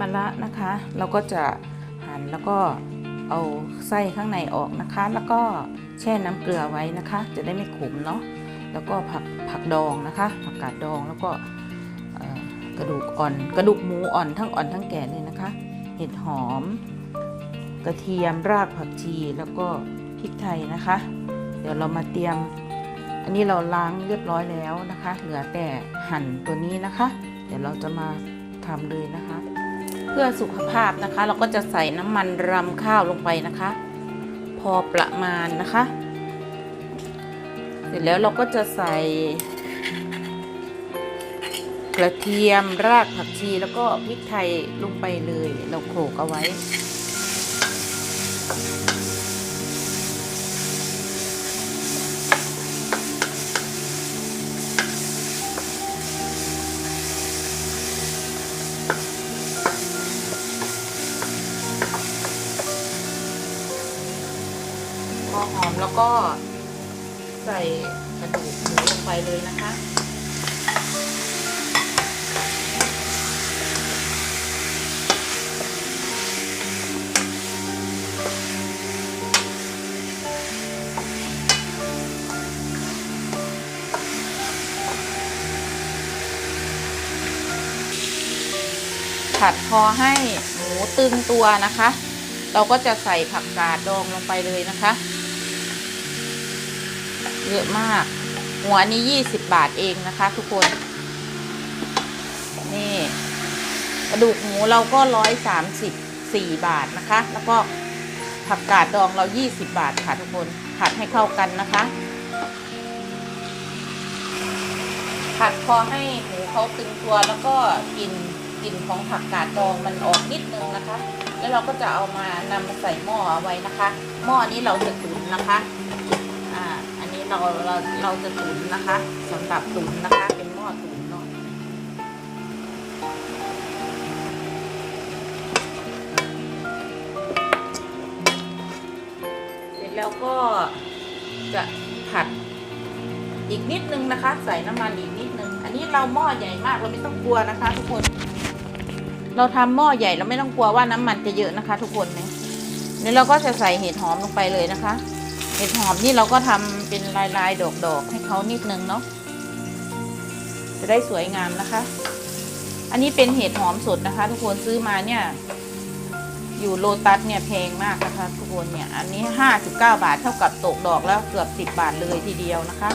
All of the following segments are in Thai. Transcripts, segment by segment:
มะระนะคะ เราก็จะหั่นแล้วก็เอาไส้ข้างในออกนะคะ แล้วก็แช่น้ำเกลือไว้นะคะ จะได้ไม่ขมเนาะแล้วก็ผักผักดองนะคะผักกาดดองแล้วก็กระดูกอ่อน กระดูกหมูอ่อนทั้งอ่อนทั้งแก่เลยนะคะ เห็ดหอม กระเทียมรากผักชีแล้วก็พริกไทยนะคะ เดี๋ยวเรามาเตรียม อันนี้เราล้างเรียบร้อยแล้วนะคะ เหลือแต่หั่นตัวนี้นะคะ เดี๋ยวเราจะมาทำเลยนะคะ เพื่อสุขภาพนะคะ เราก็จะใส่น้ำมันรำข้าวลงไปนะคะ พอประมาณนะคะ เสร็จแล้วเราก็จะใส่กระเทียมรากผักชีแล้วก็พริกไทยลงไปเลย เราโขลกเอาไว้ พอหอมแล้วก็ใส่กระดูกหมูลงไปเลยนะคะผัดพอให้หมูตึงตัวนะคะ เราก็จะใส่ผักกาดดองลงไปเลยนะคะ เยอะมาก หัวนี้20บาทเองนะคะ ทุกคน นี่กระดูกหมูเราก็134บาทนะคะ แล้วก็ผักกาดดองเรา20บาทค่ะทุกคนผัดให้เข้ากันนะคะ ผัดพอให้หมูเขาตึงตัวแล้วก็กลิ่นกลิ่นของผักกาดดองมันออกนิดนึงนะคะ แล้วเราก็จะเอามานำมาใส่หม้อเอาไว้นะคะ หม้อนี้เราจะตุ๋นนะคะ เราเราเราจะตุ๋นนะคะสำหรับตุ๋นนะคะ เป็นหม้อตุ๋นเนาะเสร็จแล้วก็จะผัดอีกนิดนึงนะคะ ใส่น้ำมันอีกนิดนึง อันนี้เราหม้อใหญ่มากเราไม่ต้องกลัวนะคะ ทุกคน เราทำหม้อใหญ่เราไม่ต้องกลัวว่าน้ำมันจะเยอะนะคะ ทุกคนเนี่ยนี่เราก็จะใส่เห็ดหอมลงไปเลยนะคะ เห็ดหอมนี่เราก็ทำเป็นลายลายๆดอกๆให้เขานิดนึงเนาะจะได้สวยงามนะคะ อันนี้เป็นเห็ดหอมสดนะคะ ทุกคนซื้อมาเนี่ย อยู่โลตัสเนี่ยแพงมากนะคะ ทุกคนเนี่ย อันนี้ห้าสิบเก้าบาทเท่ากับตกดอกแล้วเกือบสิบบาทเลยทีเดียวนะคะ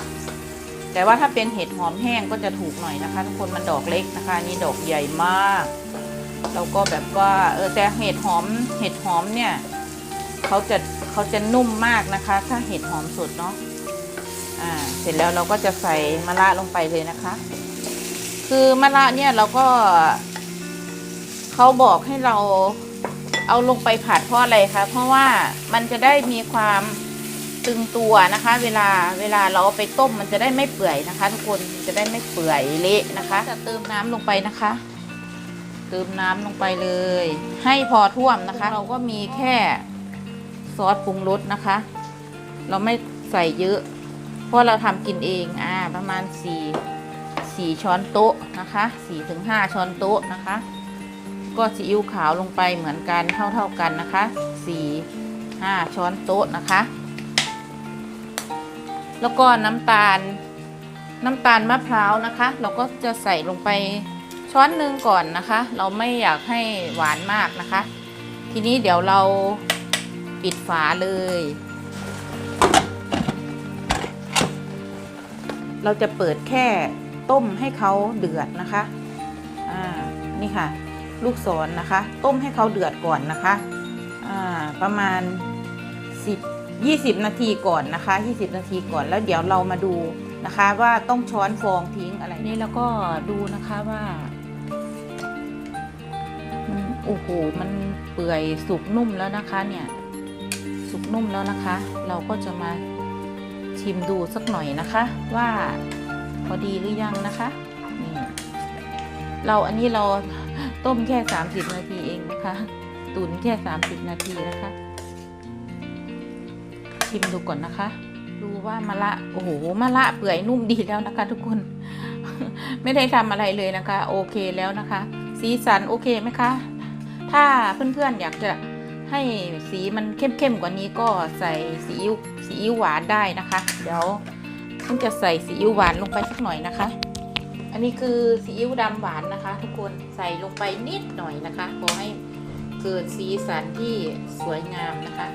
แต่ว่าถ้าเป็นเห็ดหอมแห้งก็จะถูกหน่อยนะคะ ทุกคนมันดอกเล็กนะคะนนี้ดอกใหญ่มาก แล้วก็แบบว่าเออแต่เห็ดหอมเห็ดหอมเนี่ย เขาจะเขาจะนุ่มมากนะคะ ถ้าเห็ดหอมสดเนาะอ่าเสร็จแล้วเราก็จะใส่มะระลงไปเลยนะคะ คือมะระเนี่ยเราก็เขาบอกให้เราเอาลงไปผัดเพราะอะไรคะเพราะว่ามันจะได้มีความตึงตัวนะคะ เวลาเวลาเราเอาไปต้มมันจะได้ไม่เปื่อยนะคะ ทุกคนจะได้ไม่เปื่อยเละนะคะ จะเติมน้ำลงไปนะคะ เติมน้ำลงไปเลย ให้พอท่วมนะคะ เราก็มีแค่ ซอสปรุงรสนะคะ เราไม่ใส่เยอะ เพราะเราทำกินเองอ่าประมาณ4 4ช้อนโต๊ะนะคะ4ถึง5ช้อนโต๊ะนะคะ ก็ซีอิ๊วขาวลงไปเหมือนกันเท่าเท่าๆกันนะคะ4 5ช้อนโต๊ะนะคะ แล้วก็น้ำตาลน้ำตาลมะพร้าวนะคะ เราก็จะใส่ลงไปช้อนหนึ่งก่อนนะคะ เราไม่อยากให้หวานมากนะคะ ทีนี้เดี๋ยวเรา ปิดฝาเลย เราจะเปิดแค่ต้มให้เขาเดือดนะคะ อ่า นี่ค่ะ ลูกศรนนะคะ ต้มให้เขาเดือดก่อนนะคะ อ่า ประมาณ 10 20 นาทีก่อนนะคะ 20 นาทีก่อนแล้วเดี๋ยวเรามาดูนะคะ ว่าต้องช้อนฟองทิ้งอะไร นี่แล้วก็ดูนะคะว่ามันโอ้โห มันเปื่อยสุกนุ่มแล้วนะคะเนี่ย สุกนุ่มแล้วนะคะ เราก็จะมาชิมดูสักหน่อยนะคะ ว่าพอดีหรือยังนะคะนี่เราอันนี้เราต้มแค่ 30 นาทีเองนะคะ ตุ๋นแค่ 30 นาทีนะคะ ชิมดูก่อนนะคะ ดูว่ามะละโอ้โหมะละเปื่อยนุ่มดีแล้วนะคะ ทุกคน ไม่ได้ทำอะไรเลยนะคะ โอเคแล้วนะคะ สีสันโอเคไหมคะ ถ้าเพื่อนๆอยากจะ ให้สีมันเข้มๆกว่านี้ก็ใส่ซีอิ๊วซีอิ๊วหวานได้นะคะ เดี๋ยวต้องจะใส่ซีอิ๊วหวานลงไปสักหน่อยนะคะ อันนี้คือซีอิ๊วดำหวานนะคะ ทุกคนใส่ลงไปนิดหน่อยนะคะขอให้เกิดสีสันที่สวยงามนะคะ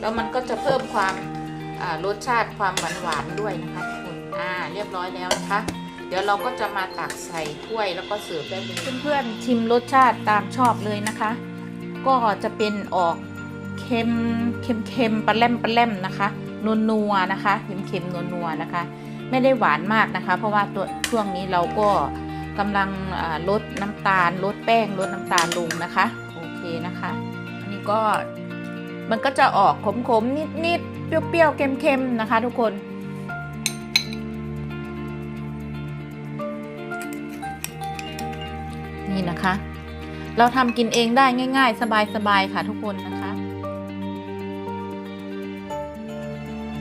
แล้วมันก็จะเพิ่มความ รสชาติความหวานหวานด้วยนะคะทุกคนอ่าเรียบร้อยแล้วนะคะ เดี๋ยวเราก็จะมาตักใส่ถ้วยแล้วก็เสิร์ฟได้เลยเพื่อนๆชิมรสชาติตามชอบเลยนะคะ ก็จะเป็นออกเค็มเค็มเค็มปลาแรมปลาแรมนะคะนัวนัวนะคะเค็มเค็มนัวนัวนะคะ ไม่ได้หวานมากนะคะ เพราะว่าตัวช่วงนี้เราก็กำลังลดน้ำตาลลดแป้งลดน้ำตาลลงนะคะโอเคนะคะ อันนี้ก็มันก็จะออกขมๆนิดๆ เปรี้ยวๆ เค็มๆ นะคะทุกคน นี่นะคะ เราทำกินเองได้ง่าย ๆ สบายๆ ค่ะทุกคนนะคะ